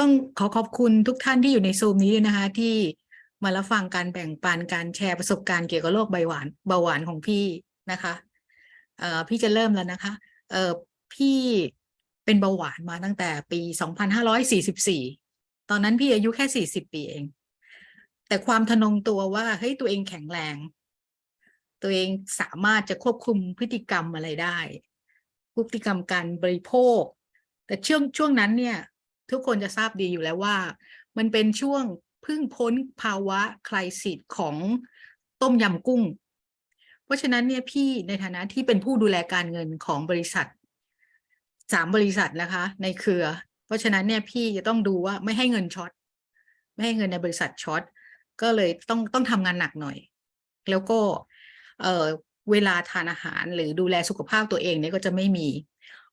ต้องขอขอบคุณทุกท่านที่อยู่ในซูมนี้ด้วยนะคะ ที่มารับฟังการแบ่งปันการแชร์ประสบการณ์เกี่ยวกับโรคเบาหวานเบาหวานของพี่นะคะเอ่อพี่จะเริ่มแล้วนะคะเอ่อพี่เป็นเบาหวานมาตั้งแต่ปี 2544 ตอนนั้นพี่อายุแค่ 40 ปีเอง แต่ความทะนงตัวว่าเฮ้ยตัวเองแข็งแรง ตัวเองสามารถจะควบคุมพฤติกรรมอะไรได้ พฤติกรรมการบริโภค แต่ช่วงช่วงนั้นเนี่ย ทุกคนจะทราบดีอยู่แล้วว่า มันเป็นช่วงเพึ่งพ้นภาวะคลายสิทธิ์ของต้มยำกุ้ง เพราะฉะนั้นเนี่ยพี่ในฐานะที่เป็นผู้ดูแลการเงินของบริษัทสามบริษัทนะคะ ในเครือ เพราะฉะนั้นเนี่ยพี่จะต้องดูว่าไม่ให้เงินช็อตไม่ให้เงินในบริษัทช็อตก็เลยต้องต้องทำงานหนักหน่อย แล้วก็เออเวลาทานอาหารหรือดูแลสุขภาพตัวเองเนี่ยก็จะไม่มี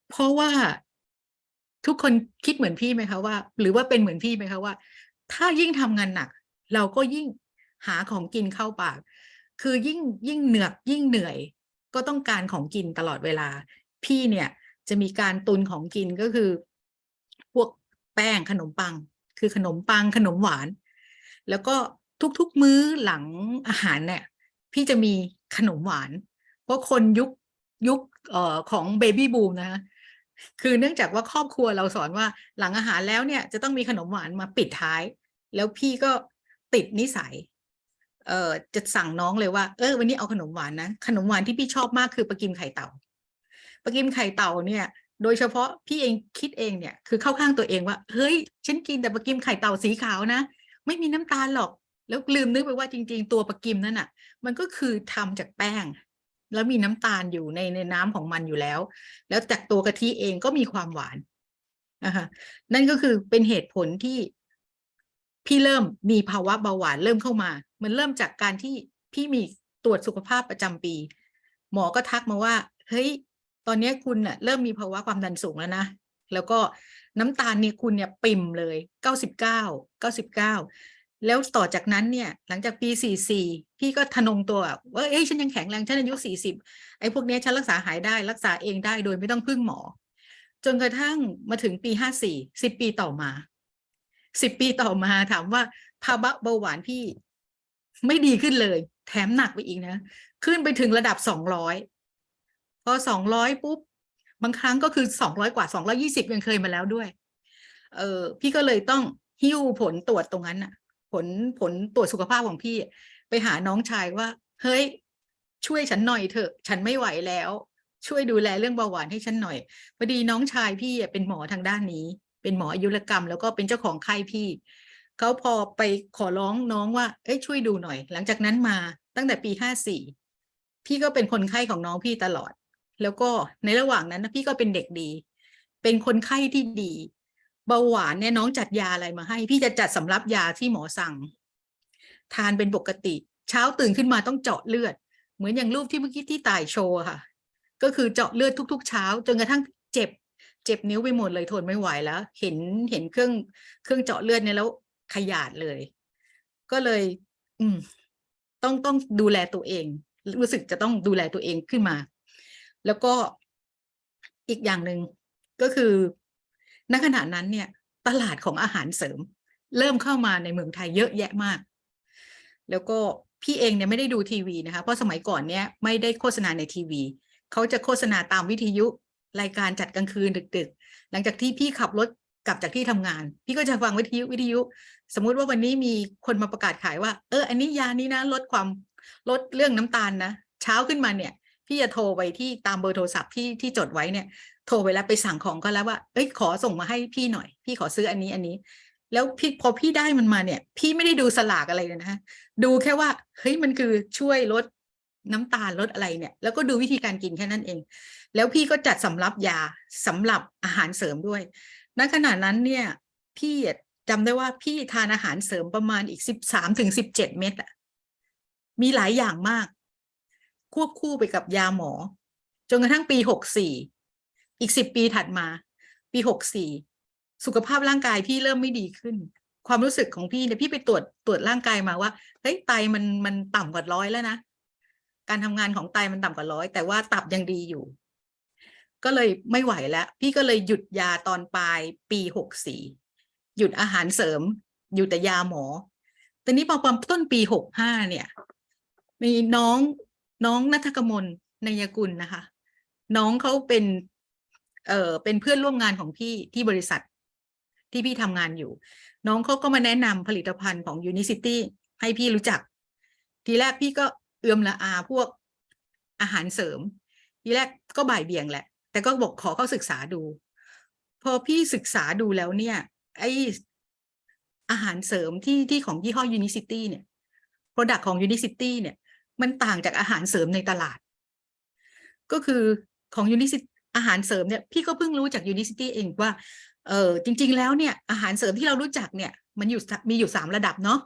เพราะว่า ทุกคนคิดเหมือนพี่ไหมคะว่า หรือว่าเป็นเหมือนพี่ไหมคะว่า ถ้ายิ่งทำงานหนัก เราก็ยิ่งหาของกินเข้าปาก คือยิ่งยิ่งเหนือกยิ่งเหนื่อย ก็ต้องการของกินตลอดเวลา พี่เนี่ยจะมีการตุนของกินก็คือ พวกแป้งขนมปัง คือขนมปังขนมหวาน แล้วก็ทุกๆมื้อหลังอาหารเนี่ยพี่จะมีขนมหวาน เพราะคนยุคยุคเอ่อของเบบี้บูมนะคะ คือเนื่องจากว่าครอบครัวเราสอนว่าหลังอาหารแล้วเนี่ยจะต้องมีขนมหวานมาปิดท้าย แล้วพี่ก็ติดนิสัย เอ่อจะสั่งน้องเลยว่าเออวันนี้เอาขนมหวานนะขนมหวานที่พี่ชอบมากคือปลากิมไข่เต่าปลากิมไข่เต่าเนี่ย โดยเฉพาะพี่เองคิดเองเนี่ยคือเข้าข้างตัวเองว่าเฮ้ยฉันกินแต่ปลากิมไข่เต่าสีขาวนะไม่มีน้ำตาลหรอก แล้วลืมนึกไปว่าจริง ๆ ตัวปลากิมนั่นน่ะ มันก็คือทำจากแป้ง แล้วมีน้ำตาลอยู่ในในน้ำของมันอยู่แล้ว แล้วจากตัวกะทิเองก็มีความหวานนะคะนั่นก็คือเป็นเหตุผลที่พี่เริ่มมีภาวะเบาหวานเริ่มเข้ามา มันเริ่มจากการที่พี่มีตรวจสุขภาพประจำปี หมอก็ทักมาว่า เฮ้ย ตอนนี้คุณน่ะเริ่มมีภาวะความดันสูงแล้วนะ แล้วก็น้ำตาลเนี่ยคุณเนี่ยปิ่มเลยเก้าสิบเก้าเก้าสิบเก้า แล้วต่อจากนั้นเนี่ย หลังจากปีสี่สี่พี่ก็ทะนงตัวว่าเอ้ยฉันยังแข็งแรง ฉันอายุสี่สิบไอ้พวกนี้ฉันรักษาหายได้รักษาเองได้โดยไม่ต้องพึ่งหมอ จนกระทั่งมาถึงปีห้าสี่สิบปีต่อมาสิบปีต่อมาถามว่าภาวะเบาหวานพี่ไม่ดีขึ้นเลย แถมหนักไปอีกนะ ขึ้นไปถึงระดับสองร้อยพอสองร้อยปุ๊บบางครั้งก็คือสองร้อยกว่าสองร้อยี่สิบยังเคยมาแล้วด้วย เออพี่ก็เลยต้องหิ้วผลตรวจตรงนั้นน่ะ ผลผลตรวจสุขภาพของพี่ ไปหาน้องชายว่า เฮ้ย ช่วยฉันหน่อยเถอะ ฉันไม่ไหวแล้ว ช่วยดูแลเรื่องเบาหวานให้ฉันหน่อยพอดีน้องชายพี่เป็นหมอทางด้านนี้ เป็นหมออายุรกรรม แล้วก็เป็นเจ้าของไข้พี่เขาพอไปขอร้องน้องว่า เอ้ยช่วยดูหน่อย หลังจากนั้นมาตั้งแต่ปีห้าสี่พี่ก็เป็นคนไข้ของน้องพี่ตลอด แล้วก็ในระหว่างนั้นพี่ก็เป็นเด็กดี เป็นคนไข้ที่ดี บาหวานเนี่ยน้องจัดยาอะไรมาให้ พี่จะจัดสำรับยาที่หมอสั่ง ทานเป็นปกติ เช้าตื่นขึ้นมาต้องเจาะเลือด เหมือนอย่างรูปที่เมื่อกี้ที่ต่ายโชว์ค่ะ ก็คือเจาะเลือดทุก ๆ เช้า จนกระทั่งเจ็บ เจ็บนิ้วไปหมดเลยทนไม่ไหวแล้ว เห็นเห็นเครื่องเครื่องเจาะเลือดเนี่ยแล้วขยาดเลย ก็เลย อืม ต้องต้องดูแลตัวเอง รู้สึกจะต้องดูแลตัวเองขึ้นมา แล้วก็อีกอย่างหนึ่งก็คือ ณขณะนั้นเนี่ยตลาดของอาหารเสริม เริ่มเข้ามาในเมืองไทยเยอะแยะมาก แล้วก็พี่เองเนี่ยไม่ได้ดูทีวีนะคะเพราะสมัยก่อนเนี่ยไม่ได้โฆษณาในทีวีเขาจะโฆษณาตามวิทยุรายการจัดกลางคืนดึก ๆ หลังจากที่พี่ขับรถกลับจากที่ทำงาน พี่ก็จะฟังวิทยุวิทยุ สมมุติว่าวันนี้มีคนมาประกาศขายว่า เออ อันนี้ยานี้นะลดความลดเรื่องน้ำตาลนะเช้าขึ้นมาเนี่ย พี่จะโทรไปที่ตามเบอร์โทรศัพท์ที่ที่จดไว้เนี่ยโทรไปแล้วไปสั่งของก็แล้วว่า เอ้ยขอส่งมาให้พี่หน่อย พี่ขอซื้ออันนี้อันนี้ แล้วพี่พอพี่ได้มันมาเนี่ย พี่ไม่ได้ดูสลากอะไรเลยนะคะดูแค่ว่าเฮ้ยมันคือช่วยลดน้ำตาลลดอะไรเนี่ย แล้วก็ดูวิธีการกินแค่นั้นเอง แล้วพี่ก็จัดสำรับยาสำหรับอาหารเสริมด้วยณขณะนั้นเนี่ย พี่จำได้ว่าพี่ทานอาหารเสริมประมาณอีกสิบสามถึงสิบเจ็ดเม็ดอะมีหลายอย่างมาก ควบคู่ไปกับยาหมอ จนกระทั่งปีหกสี่ อีกสิบปีถัดมา ปีหกสี่สุขภาพร่างกายพี่เริ่มไม่ดีขึ้น ความรู้สึกของพี่เนี่ยพี่ไปตรวจตรวจร่างกายมาว่าเฮ้ยไตมันมันต่ำกว่าร้อยแล้วนะการทำงานของไตมันต่ำกว่าร้อยแต่ว่าตับยังดีอยู่ ก็เลยไม่ไหวแล้ว พี่ก็เลยหยุดยาตอนปลายปีหกสี่หยุดอาหารเสริมหยุดแต่ยาหมอตอนนี้พอประมาณต้นปีหกห้าเนี่ย มีน้องน้องนัทกมลนายกุลนะคะ น้องเขาเป็น เออเป็นเพื่อนร่วมงานของพี่ที่บริษัทที่พี่ทำงานอยู่ น้องเขาก็มาแนะนำผลิตภัณฑ์ของ Unicity ให้พี่รู้จัก ทีแรกพี่ก็เอือมละอาพวกอาหารเสริม ทีแรกก็บ่ายเบี่ยงแหละ แต่ก็บอกขอเข้าศึกษาดู พอพี่ศึกษาดูแล้วเนี่ย ไออาหารเสริมที่ที่ของยี่ห้อ Unicity เนี่ย Product ของ Unicity เนี่ย มันต่างจากอาหารเสริมในตลาด ก็คือของ Unicity อาหารเสริมเนี่ยพี่ก็เพิ่งรู้จาก Unicity เองว่าเออจริง ๆ แล้วเนี่ยอาหารเสริมที่เรารู้จักเนี่ย มันอยู่มีอยู่สามระดับเนาะ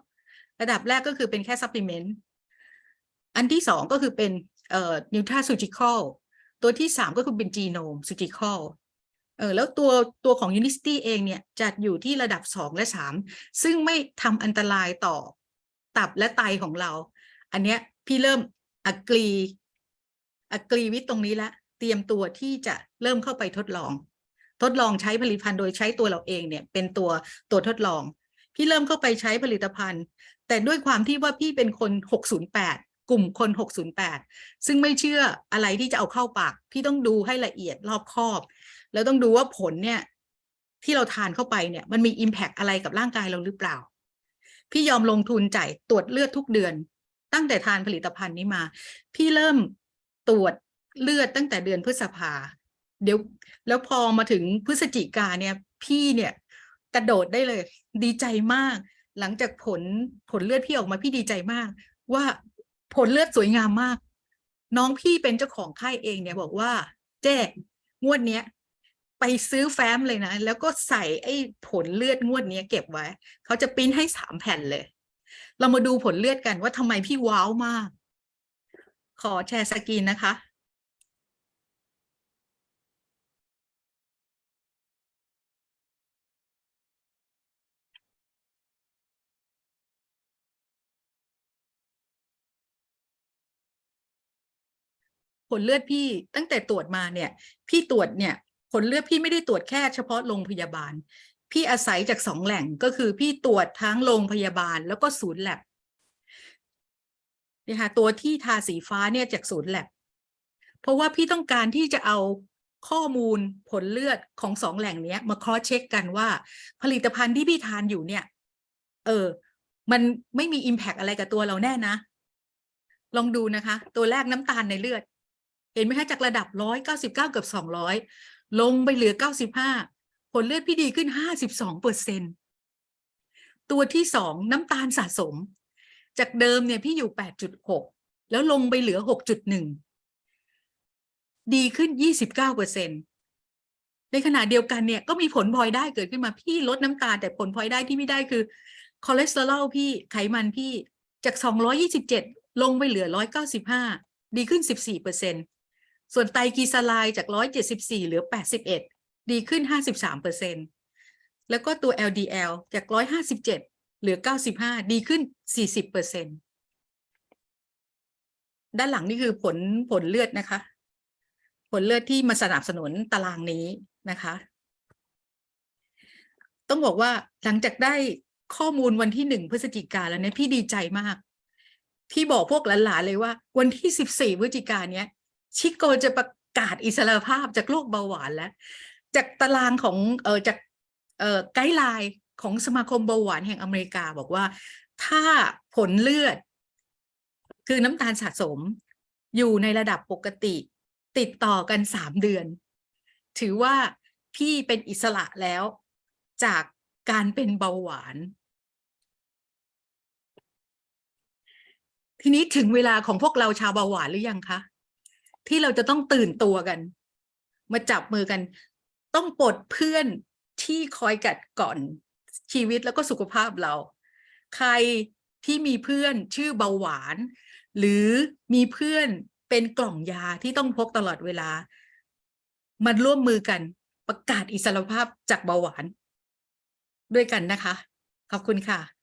ระดับแรกก็คือเป็นแค่ซัพพลีเมนต์อันที่สองก็คือเป็นเอ่อนิวทราซูจิคอลตัวที่สามก็คือเป็นจีโนมซูจิคอลเออแล้วตัวตัวของ Unicity เองเนี่ยจะอยู่ที่ระดับสองและสามซึ่งไม่ทำอันตรายต่อตับและไตของเรา อันเนี้ยพี่เริ่มอักรีอักรีวิตตรงนี้แล้ว เตรียมตัวที่จะเริ่มเข้าไปทดลอง ทดลองใช้ผลิตภัณฑ์โดยใช้ตัวเราเองเนี่ยเป็นตัวตัวทดลอง พี่เริ่มเข้าไปใช้ผลิตภัณฑ์ แต่ด้วยความที่ว่าพี่เป็นคน 608 กลุ่มคน 608 ซึ่งไม่เชื่ออะไรที่จะเอาเข้าปาก พี่ต้องดูให้ละเอียดรอบคอบ แล้วต้องดูว่าผลเนี่ยที่เราทานเข้าไปเนี่ยมันมี Impact อะไรกับร่างกายเราหรือเปล่า พี่ยอมลงทุนจ่ายตรวจเลือดทุกเดือน ตั้งแต่ทานผลิตภัณฑ์นี้มา พี่เริ่มตรวจ เลือดตั้งแต่เดือนพฤษภา เดี๋ยวแล้วพอมาถึงพฤศจิกาเนี่ย พี่เนี่ยกระโดดได้เลย ดีใจมาก หลังจากผลผลเลือดพี่ออกมาพี่ดีใจมาก ว่าผลเลือดสวยงามมาก น้องพี่เป็นเจ้าของค่ายเองเนี่ยบอกว่า เจ๊งวดเนี้ยไปซื้อแฟ้มเลยนะ แล้วก็ใส่ไอ้ผลเลือดงวดเนี้ยเก็บไว้ เขาจะปริ้นให้สามแผ่นเลย เรามาดูผลเลือดกันว่าทำไมพี่ว้าวมาก ขอแชร์สกรีนนะคะ ลเลือดพี่ตั้งแต่ตรวจมาเนี่ย พี่ตรวจเนี่ยผลเลือดพี่ไม่ได้ตรวจแค่เฉพาะโรงพยาบาล พี่อาศัยจากสองแหล่งก็คือพี่ตรวจทั้งโรงพยาบาลแล้วก็ศูนย์แลบนี่ค่ะตัวที่ทาสีฟ้าเนี่ยจากศูนย์แลบเพราะว่าพี่ต้องการที่จะเอาข้อมูลผลเลือดของสองแหล่งเนี้ยมาครอสเช็คกันว่า ผลิตภัณฑ์ที่พี่ทานอยู่เนี่ย เออ มันไม่มี Impact อะไรกับตัวเราแน่นะ ลองดูนะคะ ตัวแรกน้ำตาลในเลือด เห็นไหมคะจากระดับร้อยเก้าสิบเก้าเกือบสองร้อยลงไปเหลือเก้าสิบห้าผลเลือดพี่ดีขึ้นห้าสิบสองเปอร์เซ็นตัวที่สองน้ำตาลสะสม จากเดิมเนี่ยพี่อยู่แปดจุดหกแล้วลงไปเหลือหกจุดหนึ่งดีขึ้นยี่สิบเก้าเปอร์เซ็นในขณะเดียวกันเนี่ยก็มีผลพลอยได้เกิดขึ้นมาพี่ลดน้ำตาลแต่ผลพลอยได้ที่ไม่ได้คือคอเลสเตอรอลพี่ไขมันพี่จากสองร้อยี่สิบเจ็ดลงไปเหลือร้อยเก้าสิบห้าดีขึ้นสิบสี่เปอร์เซ็นต ส่วนไตรกลีเซอไรด์จากร้อยเหลือแปดสิบเอ็ดดีขึ้นห้าสิบสามเปอร์เซ็นแล้วก็ตัว LDL จากร้อยห้าสิบเหลือเก้าสิบห้าดีขึ้นสี่สิบเปอร์เซ็นด้านหลังนี่คือผลผลเลือดนะคะ ผลเลือดที่มาสนับสนุนตารางนี้นะคะ ต้องบอกว่าหลังจากได้ข้อมูลวันที่หนึ่งพฤศจิกาแล้วเนี่ยพี่ดีใจมาก พี่บอกพวกหลานๆเลยว่า วันที่สิบสี่พฤศจิกาเนี้ย ชิโกจะประกาศอิสรภาพจากโรคเบาหวานแล้ว จากตารางของเออจากเอ่อไกด์ไลน์ของสมาคมเบาหวานแห่งอเมริกาบอกว่า ถ้าผลเลือด คือน้ำตาลสะสม อยู่ในระดับปกติ ติดต่อกันสามเดือน ถือว่าพี่เป็นอิสระแล้วจากการเป็นเบาหวาน ทีนี้ถึงเวลาของพวกเราชาวเบาหวานหรือยังคะ ที่เราจะต้องตื่นตัวกัน มาจับมือกัน ต้องปลดเพื่อนที่คอยกัดก่อนชีวิตแล้วก็สุขภาพเรา ใครที่มีเพื่อนชื่อเบาหวาน หรือมีเพื่อนเป็นกล่องยาที่ต้องพกตลอดเวลามาร่วมมือกันประกาศอิสรภาพจากเบาหวาน ด้วยกันนะคะ ขอบคุณค่ะ